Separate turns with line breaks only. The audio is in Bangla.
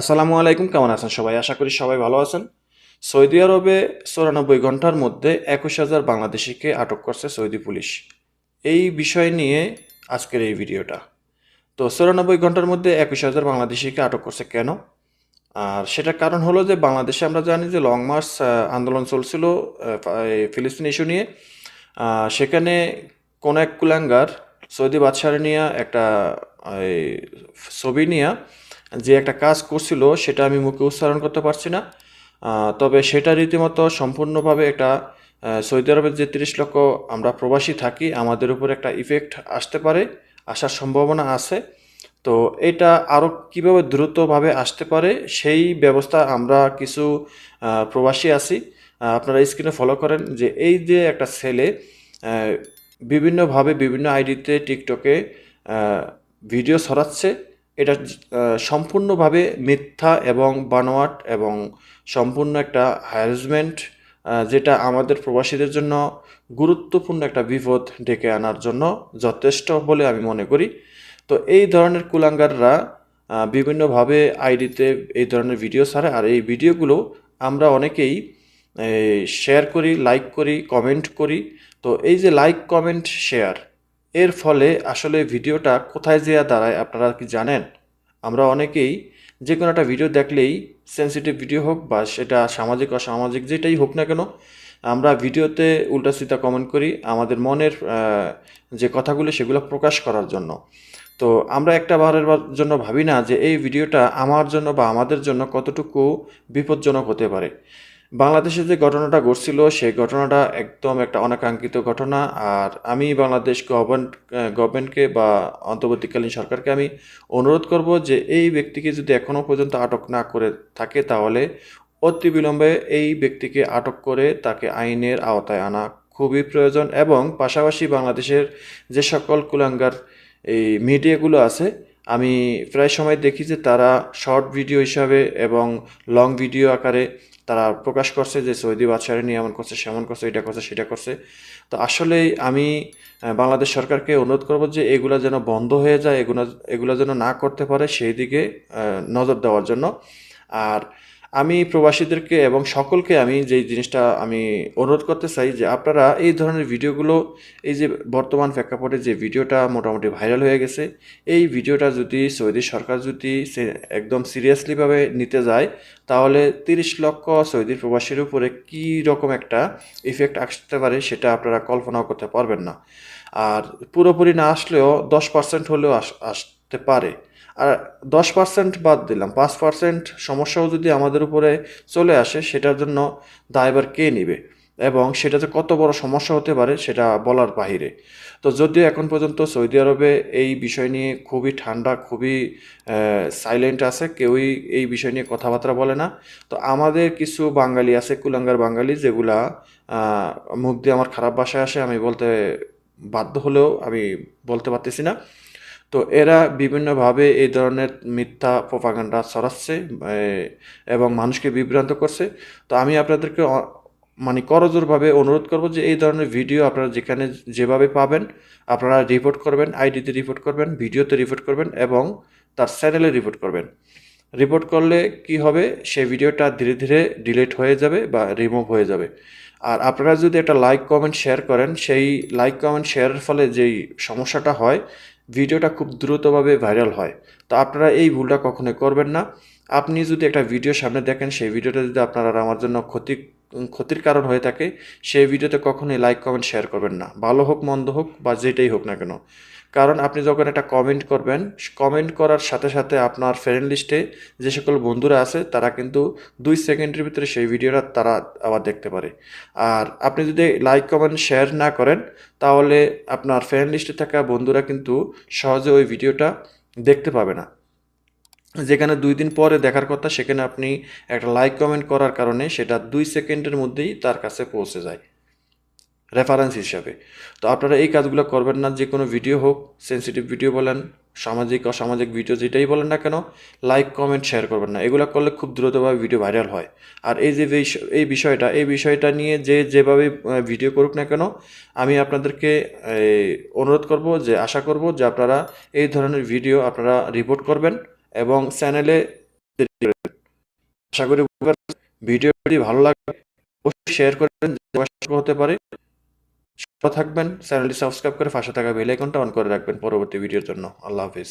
আসসালামু আলাইকুম, কেমন আছেন সবাই? আশা করি সবাই ভালো আছেন। সৌদি আরবে চৌরানব্বই ঘণ্টার মধ্যে একুশ হাজার বাংলাদেশিকে আটক করছে সৌদি পুলিশ। এই বিষয় নিয়ে আজকের এই ভিডিওটা। তো চৌরানব্বই ঘণ্টার মধ্যে একুশ হাজার বাংলাদেশিকে আটক করছে কেন? আর সেটার কারণ হলো যে বাংলাদেশে আমরা জানি যে লং মার্চ আন্দোলন চলছিল ফিলিস্তিন ইস্যু নিয়ে। সেখানে কোন এক কুলাঙ্গার, সৌদি বাদশাহ নিয়ে একটা ছবি নিয়ে যে একটা কাজ করছিল, সেটা আমি মুখে উচ্চারণ করতে পারছি না। তবে সেটা রীতিমতো সম্পূর্ণভাবে একটা সৌদি আরবের যে তিরিশ লক্ষ আমরা প্রবাসী থাকি, আমাদের উপর একটা ইফেক্ট আসতে পারে, আসার সম্ভাবনা আছে। তো এটা আরও কীভাবে দ্রুতভাবে আসতে পারে, সেই ব্যবস্থা আমরা কিছু প্রবাসী আছি। আপনারা স্ক্রিনে ফলো করেন যে এই যে একটা ছেলে বিভিন্নভাবে বিভিন্ন আইডিতে টিকটকে ভিডিও ছড়াচ্ছে। এটা সম্পূর্ণভাবে মিথ্যা এবং বানোয়াট এবং সম্পূর্ণ একটা হ্যারাসমেন্ট যেটা আমাদের প্রবাসীদের জন্য গুরুত্বপূর্ণ একটা বিপদ ডেকে আনার জন্য যথেষ্ট বলে আমি মনে করি। তো এই ধরনের কুলাঙ্গাররা বিভিন্নভাবে আইডিতে এই ধরনের ভিডিও ছাড়ে আর এই ভিডিওগুলো আমরা অনেকেই শেয়ার করি লাইক করি কমেন্ট করি। তো এই যে লাইক কমেন্ট শেয়ার এর ফলে আসলে ভিডিওটা কোথায় যেয়া দাঁড়ায় আপনারা কি জানেন? আমরা অনেকেই যে কোনো একটা ভিডিও দেখলেই সেন্সিটিভ ভিডিও হোক বা সেটা সামাজিক, অসামাজিক যেটাই হোক না কেন, আমরা ভিডিওতে উল্টাসিতা কমেন্ট করি আমাদের মনের যে কথাগুলো সেগুলো প্রকাশ করার জন্য। তো আমরা একটা বারের জন্য ভাবি না যে এই ভিডিওটা আমার জন্য বা আমাদের জন্য কতটুকু বিপজ্জনক হতে পারে। বাংলাদেশে যে ঘটনাটা ঘটছিল সেই ঘটনাটা একদম একটা অনাকাঙ্ক্ষিত ঘটনা। আর আমি বাংলাদেশ গভর্নমেন্ট, গভর্নমেন্টকে বা অন্তর্বর্তীকালীন সরকারকে আমি অনুরোধ করব যে এই ব্যক্তিকে যদি এখনও পর্যন্ত আটক না করে থাকে, তাহলে অতি বিলম্বে এই ব্যক্তিকে আটক করে তাকে আইনের আওতায় আনা খুবই প্রয়োজন। এবং পাশাপাশি বাংলাদেশের যে সকল কুলাঙ্গার এই মিডিয়াগুলো আছে, আমি প্রায় সময় দেখি যে তারা শর্ট ভিডিও হিসাবে এবং লং ভিডিও আকারে তারা প্রকাশ করছে যে সৌদি বাদশাহী নিয়ে এমন করছে, সেমন করছে, এটা করছে, সেটা করছে। তো আসলেই আমি বাংলাদেশ সরকারকে অনুরোধ করব যে এগুলো যেন বন্ধ হয়ে যায়, এগুলো এগুলো যেন না করতে পারে, সেই দিকে নজর দেওয়ার জন্য। আর আমি প্রবাসীদেরকে এবং সকলকে আমি যে জিনিসটা আমি অনুরোধ করতে চাই যে আপনারা এই ধরনের ভিডিওগুলো, এই যে বর্তমান প্রেক্ষাপটে যে ভিডিওটা মোটামুটি ভাইরাল হয়ে গেছে, এই ভিডিওটা যদি সৌদি সরকার যদি একদম সিরিয়াসলিভাবে নিতে যায়, তাহলে তিরিশ লক্ষ সৌদি প্রবাসীর উপরে কী রকম একটা ইফেক্ট আসতে পারে সেটা আপনারা কল্পনাও করতে পারবেন না। আর পুরোপুরি না আসলেও দশ পার্সেন্ট হলেও আস- আসতে পারে। আর দশ পার্সেন্ট বাদ দিলাম, পাঁচ পার্সেন্ট সমস্যাও যদি আমাদের উপরে চলে আসে, সেটার জন্য দায়ভার কে নেবে? এবং সেটা যে কত বড় সমস্যা হতে পারে, সেটা বলার বাহিরে। তো যদিও এখন পর্যন্ত সৌদি আরবে এই বিষয় নিয়ে খুবই ঠান্ডা, খুবই সাইলেন্ট আছে, কেউই এই বিষয় নিয়ে কথাবার্তা বলে না। তো আমাদের কিছু বাঙালি আছে, কুলাঙ্গার বাঙালি, যেগুলা মুখ দিয়ে আমার খারাপ বাসায় আসে, আমি বলতে বাধ্য হলেও আমি বলতে পারতেছি না। তো এরা বিভিন্নভাবে এই ধরনের মিথ্যা প্রপাগান্ডা ছড়াচ্ছে এবং মানুষকে বিভ্রান্ত করছে। তো আমি আপনাদেরকে মানে করজোরভাবে অনুরোধ করব যে এই ধরনের ভিডিও আপনারা যেখানে যেভাবে পাবেন, আপনারা রিপোর্ট করবেন আইডিতে রিপোর্ট করবেন, ভিডিওতে রিপোর্ট করবেন, এবং তার চ্যানেলে রিপোর্ট করবেন। রিপোর্ট করলে কি হবে? সেই ভিডিওটা ধীরে ধীরে ডিলিট হয়ে যাবে বা রিমুভ হয়ে যাবে। আর আপনারা যদি একটা লাইক কমেন্ট শেয়ার করেন, সেই লাইক কমেন্ট শেয়ারের ফলে যেই সমস্যাটা হয় ভিডিওটা খুব দ্রুতভাবে ভাইরাল হয়। তো আপনারা এই ভুলটা কখনোই করবেন না। আপনি যদি একটা ভিডিও সামনে দেখেন, সেই ভিডিওটা যদি আপনারা আমার জন্য ক্ষতি ক্ষতির কারণ হয়ে থাকে, সেই ভিডিওতে কখনোই লাইক কমেন্ট শেয়ার করবেন না। ভালো হোক, মন্দ হোক বা যেটাই হোক না কেন। কারণ আপনি যখন একটা কমেন্ট করবেন কমেন্ট করার সাথে সাথে আপনার ফ্রেন্ড লিস্টে যে সকল বন্ধুরা আছে, তারা কিন্তু দুই সেকেন্ডের ভিতরে সেই ভিডিওটা তারা আবার দেখতে পারে। আর আপনি যদি লাইক কমেন্ট শেয়ার না করেন, তাহলে আপনার ফ্রেন্ড লিস্টে থাকা বন্ধুরা কিন্তু সহজে ওই ভিডিওটা দেখতে পাবে না। যেখানে দুই দিন পরে দেখার কথা, সেখানে আপনি একটা লাইক কমেন্ট করার কারণে সেটা দুই সেকেন্ডের মধ্যেই তার কাছে পৌঁছে যায়। রেফারেন্স হিসাবে। তো আপনারা এই কাজগুলো করবেন না, যে কোনো ভিডিও হোক সেন্সিটিভ ভিডিও বলেন, সামাজিক, অসামাজিক ভিডিও যেটাই বলেন না কেন লাইক কমেন্ট শেয়ার করবেন না। এগুলো করলে খুব দ্রুতভাবে ভিডিও ভাইরাল হয়। আর এই যে এই বিষয়টা এই বিষয়টা নিয়ে যে যেভাবে ভিডিও করুক না কেন, আমি আপনাদেরকে অনুরোধ করব যে, আশা করব যে আপনারা এই ধরনের ভিডিও আপনারা রিপোর্ট করবেন। এবং চ্যানেলে আশা করি ভিডিওটি ভালো লাগবে অবশ্যই শেয়ার করবেন হতে পারে। থাকবেন, চ্যানেলটি সাবস্ক্রাইব করে ফাঁসে থাকা বেল আইকনটা অন করে রাখবেন পরবর্তী ভিডিওর জন্য। আল্লাহ হাফিজ।